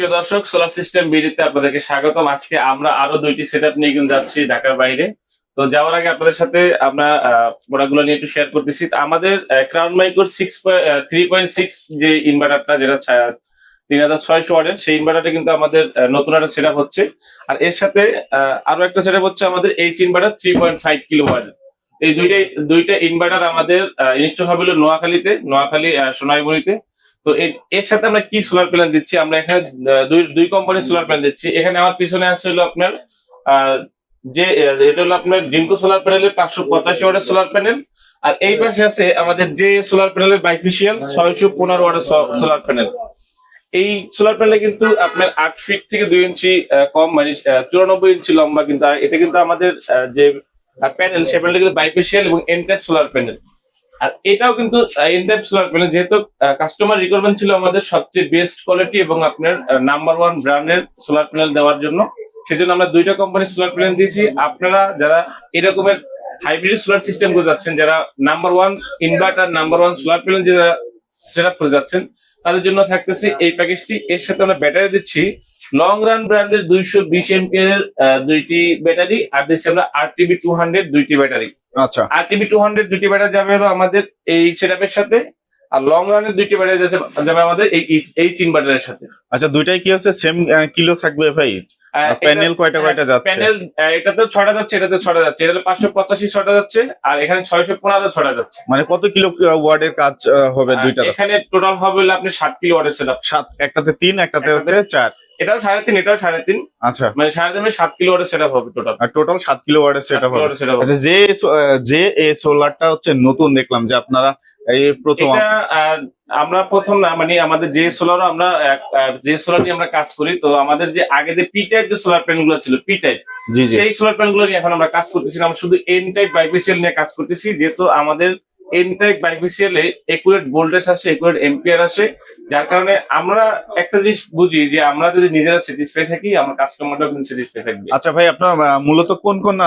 প্রিয় দর্শক solar system বিডিতে আপনাদেরকে স্বাগতম। আজকে আমরা আরও দুইটি সেটআপ নিয়ে কিন্তু যাচ্ছি ঢাকার বাইরে। তো যাওয়ার আগে আপনাদের সাথে আমরা প্রোডাক্টগুলো নিয়ে একটু শেয়ার করতেছি। আমাদের ক্রাউন মাইক্রোর সিক্স থ্রি পয়েন্ট সিক্স যে ইনভার্টারটা যেটা তিন হাজার ছয়শো ওয়ার্ডের সেই ইনভার্টারটা কিন্তু আমাদের নতুন একটা সেটআপ হচ্ছে। আর এর সাথে আরও একটা সেটআপ হচ্ছে আমাদের H inverter three point five kilo ওয়ার্ডের এই দুইটাই, দুইটা ইনভার্টার আমাদের ইনস্টল হবে হলো নোয়াখালীতে, নোয়াখালী সোনাইমুড়িতে। তো এর- সাথে আমরা কি সোলার প্যানেল দিচ্ছি? আমরা এখানে দুই দুই কোম্পানির সোলার প্যানেল দিচ্ছি। এখানে আমার পিছনে আছে হলো আপনার যে এটা হলো আপনার জিঙ্কো সোলার প্যানেলের পাঁচশো পঁচাশি ওয়াটের সোলার প্যানেল আর এই পাশে আছে আমাদের যে সোলার প্যানেলের বাইফিশিয়াল ছয়শো পনেরো ওয়াটের সোলার প্যানেল এই সোলার প্যানেলে কিন্তু আপনার আট ফিট থেকে দুই ইঞ্চি কম মানে চুরানব্বই ইঞ্চি লম্বা কিন্তু এটা কিন্তু আমাদের যে প্যানেল সে প্যানেলটা কিন্তু বাইফিশিয়াল এবং এনটাইপ সোলার প্যানেল আর এটাও কিন্তু এনটাইপ সোলার প্যানেল যেহেতু কাস্টমার রিকোয়ারমেন্ট ছিল আমাদের সবচেয়ে বেস্ট কোয়ালিটি এবং আপনার নাম্বার ওয়ান ব্র্যান্ডের সোলার প্যানেল দেওয়ার জন্য। সেজন্য আমরা দুইটা কোম্পানির সোলার প্যানেল দিয়েছি। আপনারা যারা এরকমের হাইব্রিড সোলার সিস্টেম করে যাচ্ছেন, যারা number one inverter number one solar panel যারা সেট আপ করে যাচ্ছেন, তাদের জন্য থাকতেছে এই প্যাকেজটি এর সাথে আমরা ব্যাটারি দিচ্ছি। লং রান ব্র্যান্ডের দুইশো বিশ এম এমপিএর দুইটি ব্যাটারি আর দিচ্ছি আমরা আর টিভি টু হান্ড্রেড দুইটি ব্যাটারি আচ্ছা। আর টিভি টু হান্ড্রেড দুইটি ব্যাটারি যাবে হলো আমাদের এই সেটআপের সাথে আর লং রানের দুইটি ব্যাটারি যাবে আমাদের এই এই তিন ব্যাটারির সাথে। আচ্ছা দুইটাই কি হচ্ছে? সেম কিলো থাকবে ভাই? প্যানেল কয়টা কয়টা যাচ্ছে? প্যানেল এটাতে ছটা যাচ্ছে এটাতে ছটা যাচ্ছে। এটা পাঁচশো পঁচাশি ছটা যাচ্ছে আর এখানে ছয়শো পনেরো ছটা যাচ্ছে। মানে কত কিলো ওয়ার্ডের কাজ হবে দুইটা? এখানে টোটাল হবে আপনি ষাট কিলো ওয়াটের সেটআপ সাত একটাতে তিন একটাতে হচ্ছে চার। এটাও সাড়ে তিন এটাও সাড়ে তিন। আচ্ছা। মানে সাড়ে তিন সাত কিলো ওয়াটের সেটআপ হবে টোটাল আর টোটাল সাত কিলো ওয়ার্ডের সেটা হবে। সেটআপ আচ্ছা যে যে এই সোলারটা হচ্ছে নতুন দেখলাম যে আপনারা এই প্রথম এটা আমরা প্রথম না মানে আমাদের যে সোলার আমরা যে সোলার নিয়ে আমরা কাজ করি তো আমাদের যে আগে যে পি টাইপ যে সোলার প্যানেলগুলো ছিল পি টাইপ সেই সোলার প্যানেলগুলো নিয়ে এখন আমরা কাজ করতেছি না। আমরা শুধু এন টাইপ বাইপিসিএল নিয়ে কাজ করতেছি যেহেতু আমাদের এন টাইপ বাইপিসিএল এ একুরেট ভোল্টেজ আসে একুরেট এম্পিয়ার আসে। যার কারণে আমরা একটা জিনিস বুঝি যে আমরা যদি নিজেরা স্যাটিসফাই থাকি আমার কাস্টমারটাও কিন্তু স্যাটিসফাই থাকবে। আচ্ছা ভাই আপনারা মূলত কোন কোন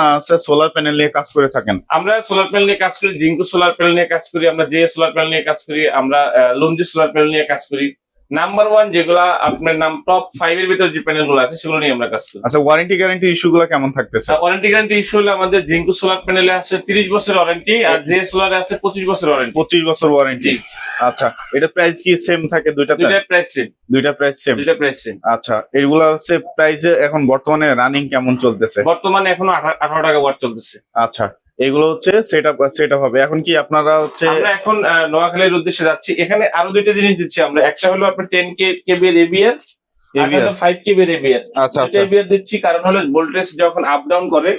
সোলার প্যানেল নিয়ে কাজ করে থাকেন? আমরা সোলার প্যানেল নিয়ে কাজ করি জিঙ্কু সোলার প্যানেল নিয়ে কাজ করি আমরা জে সোলার প্যানেল নিয়ে কাজ করি আমরা লঞ্জি সোলার প্যানেল নিয়ে কাজ করি। নাম্বার ওয়ান যেগুলা আপনার নাম টপ ফাইভ এর ভিতরে যে প্যানেলগুলো আছে সেগুলো নিয়ে আমরা কাজ করি। আচ্ছা ওয়ারেন্টি গ্যারান্টি ইস্যু গুলো কেমন থাকতেছে? ওয়ারেন্টি গ্যারান্টি ইস্যু হলে আমাদের জিঙ্কু সোলার প্যানেলে আছে তিরিশ বছর ওয়ারেন্টি আর জে। সোলারে আছে পঁচিশ বছর ওয়ারেন্টি পঁচিশ বছর ওয়ারেন্টি আচ্ছা এটা প্রাইস কি সেম থাকে দুইটাতে? দুইটা প্রাইস সেম দুইটা প্রাইস সেম দুইটা প্রাইস সেম আচ্ছা এগুলা হচ্ছে প্রাইসে এখন বর্তমানে রানিং কেমন চলতেছে? বর্তমানে এখনও আঠা- আঠারো টাকা ওয়াট চলতেছে। আচ্ছা এগুলো হচ্ছে সেট আপ সেট আপ হবে। এখন কি আপনারা হচ্ছে আমরা এখন নোয়াখালীর উদ্দেশ্যে যাচ্ছি। এখানে আরও দুইটা জিনিস দিচ্ছি আমরা। একটা হলো আপনার ten K KB ABR? Five KB ABR আচ্ছা আচ্ছা। এবিআর দিচ্ছি কারণ হলো ভোল্টেজ যখন আপ ডাউন করে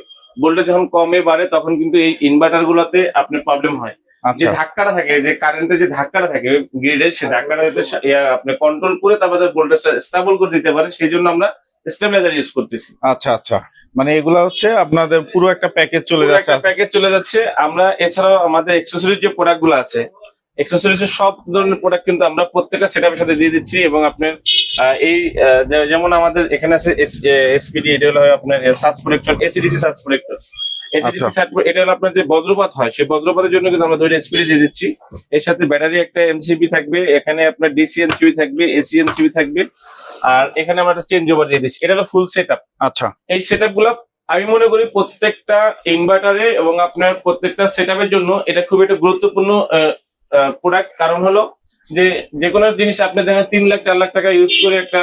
ভোল্টেজ যখন কমে বাড়ে তখন কিন্তু এই ইনভার্টার গুলোতে আপনার প্রবলেম হয়। যে আচ্ছা ধাক্কাটা থাকে যে কারেন্টের যে ধাক্কাটা থাকে গ্রিডের সে ধাক্কাটা আপনি কন্ট্রোল করে তারপরে ভোল্টেজ স্টেবল করে দিতে পারে। সেই জন্য আমরা স্টেবিলাইজার ইউজ করতেছি। আচ্ছা আচ্ছা। মানে এগুলা হচ্ছে আপনাদের পুরো একটা প্যাকেজ চলে যাচ্ছে। প্যাকেজ চলে যাচ্ছে আমরা এছাড়াও আমাদের এক্সেসরিজ যে প্রোডাক্টগুলো আছে এক্সেসরিজের সব ধরনের প্রোডাক্ট কিন্তু আমরা প্রত্যেকটা সেটআপের সাথে দিয়ে দিচ্ছি এবং আপনার এই যেমন আমাদের এখানে আছে এসপিডি এটা হলো আপনার surge protection AC DC surge protector AC DC. এটা হলো আপনার যে বজ্রপাত হয় সেই বজ্রপাতের জন্য কিন্তু আমরা দুইটা এসপিডি দিয়ে দিচ্ছি এর সাথে ব্যাটারি একটা এমসিবি থাকবে এখানে আপনার ডিসি এমসিবি থাকবে এসি এমসিবি থাকবে আর এখানে আমরা একটা চেঞ্জ ওভার দিয়ে দিচ্ছি। এটা হলো ফুল সেট আচ্ছা। এই সেটগুলো আমি মনে করি প্রত্যেকটা ইনভার্টারে এবং আপনার প্রত্যেকটা সেট জন্য এটা খুব একটা গুরুত্বপূর্ণ প্রোডাক্ট কারণ হলো যে যে কোনো জিনিস আপনি দেখেন তিন লাখ চার লাখ টাকা ইউজ করে একটা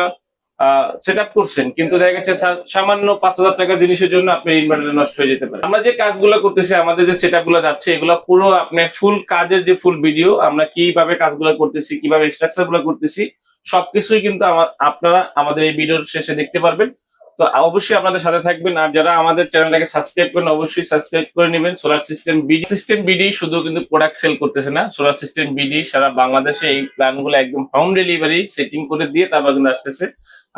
সেট আপ করছেন, কিন্তু দেখা গেছে সামান্য পাঁচ হাজার টাকার জিনিসের জন্য আপনার ইনভার্টার নষ্ট হয়ে যেতে পারে। আমরা যে কাজগুলো করতেছি, আমাদের যে সেটগুলো যাচ্ছে, এগুলো পুরো আপনার ফুল কাজের যে ফুল ভিডিও আমরা কীভাবে কাজগুলো করতেছি, কীভাবে স্ট্রাকচারগুলো করতেছি, সবকিছুই কিন্তু আপনারা আমাদের এই ভিডিওর শেষে দেখতে পারবেন। তো অবশ্যই আপনাদের সাথে থাকবেন। আর যারা আমাদের চ্যানেলটাকে সাবস্ক্রাইব করেন, অবশ্যই সাবস্ক্রাইব করে নেবেন। Solar system BD system BD শুধু কিন্তু প্রোডাক্ট সেল করতেছে না। সোলার সিস্টেম বিডি সারা বাংলাদেশে এই প্ল্যানগুলো একদম হোম ডেলিভারি সেটিং করে দিয়ে তারপর কিন্তু আসতেছে।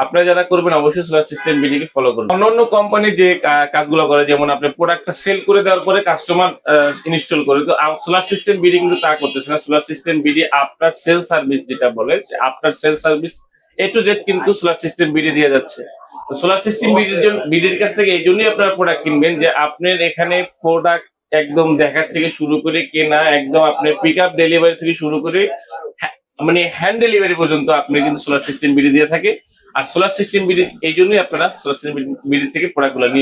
আপনারা যারা করবেন, অবশ্যই সোলার সিস্টেম বিডি কে ফলো করবেন। অন্য অন্য কোম্পানি যে কাজগুলো করে, যেমন আপনি প্রোডাক্টটা সেল করে দেওয়ার পরে কাস্টমার ইনস্টল করে, তো সোলার সিস্টেম বিডি কিন্তু তা করতেছে না। Solar system BD after sale service যেটা বলে after sale service A to Z কিন্তু সোলার সিস্টেম বিডি দিয়ে যাচ্ছে। তো সোলার সিস্টেম বিডির জন্য বিডির কাছ থেকে এই জন্যই আপনারা প্রোডাক্ট কিনবেন যে আপনার এখানে প্রোডাক্ট একদম দেখার থেকে শুরু করে কেনা, একদম আপনার পিক আপ ডেলিভারি থেকে শুরু করে মানে হ্যান্ড ডেলিভারি পর্যন্ত আপনি কিন্তু সোলার সিস্টেম বিডি দিয়ে থাকে। আর সোলার সিস্টেম বিডি এই জন্যই আপনারা সোলার সিস্টেম বিডি থেকে প্রোডাক্টগুলো নিয়ে